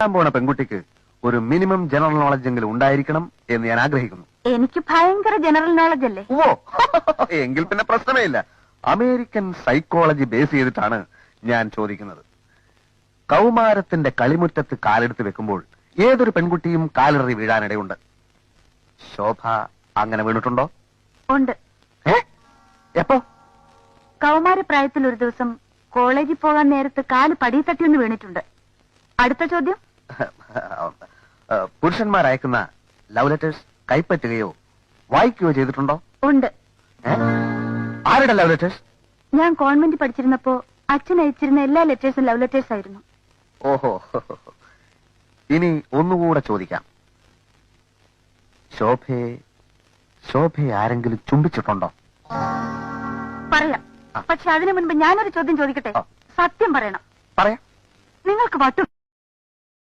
പോണ പെൺകുട്ടിക്ക് ഒരു മിനിമം ജനറൽ നോളജ് എങ്കിലും ഉണ്ടായിരിക്കണം എന്ന് ഞാൻ ആഗ്രഹിക്കുന്നു. എനിക്ക് ഭയങ്കര ജനറൽ നോളജ് അല്ലേ? ഓ എങ്കിൽ പിന്നെ പ്രശ്നമേ ഇല്ല. അമേരിക്കൻ സൈക്കോളജി ബേസ് ചെയ്തിട്ടാണ് ഞാൻ ചോദിക്കുന്നത്. കൗമാരത്തിന്റെ കളിമുറ്റത്ത് കാലെടുത്ത് വെക്കുമ്പോൾ ഏതൊരു പെൺകുട്ടിയും കാലിറി വീഴാനിടയുണ്ട്. ശോഭ അങ്ങനെ വീണിട്ടുണ്ടോ? ഉണ്ട്. ഏ? കൗമാര പ്രായത്തിൽ ഒരു ദിവസം കോളേജിൽ പോകാൻ നേരത്ത് കാൽ പടിയിൽ തട്ടിയൊന്ന് വീണിട്ടുണ്ട്. അടുത്ത ചോദ്യം? പുരുഷന്മാർ അയക്കുന്ന ലവ് ലെറ്റേഴ്സ് കൈപ്പറ്റുകയോ വായിക്കുകയോ ചെയ്തിട്ടുണ്ടോ? ഉണ്ട്? ആരുടെ ലവ് ലെറ്റേഴ്സ്? ഞാൻ കോൺവെന്റ് പഠിച്ചിരുന്നപ്പോ അച്ഛൻ അയച്ചിരുന്ന എല്ലാ ലെറ്റേഴ്സും ലവ് ലെറ്റേഴ്സ് ആയിരുന്നു. ഓഹോ. ഇനി ഒന്നുകൂടെ ചോദിക്കാം. ശോഭയെ ശോഭയെ ആരെങ്കിലും ചുംബിച്ചിട്ടുണ്ടോ? പറയാം. പക്ഷെ അതിനു മുൻപ് ഞാനൊരു ചോദ്യം ചോദിക്കട്ടെ? സത്യം പറയണം. പറയാം. നിങ്ങൾക്ക് വട്ടു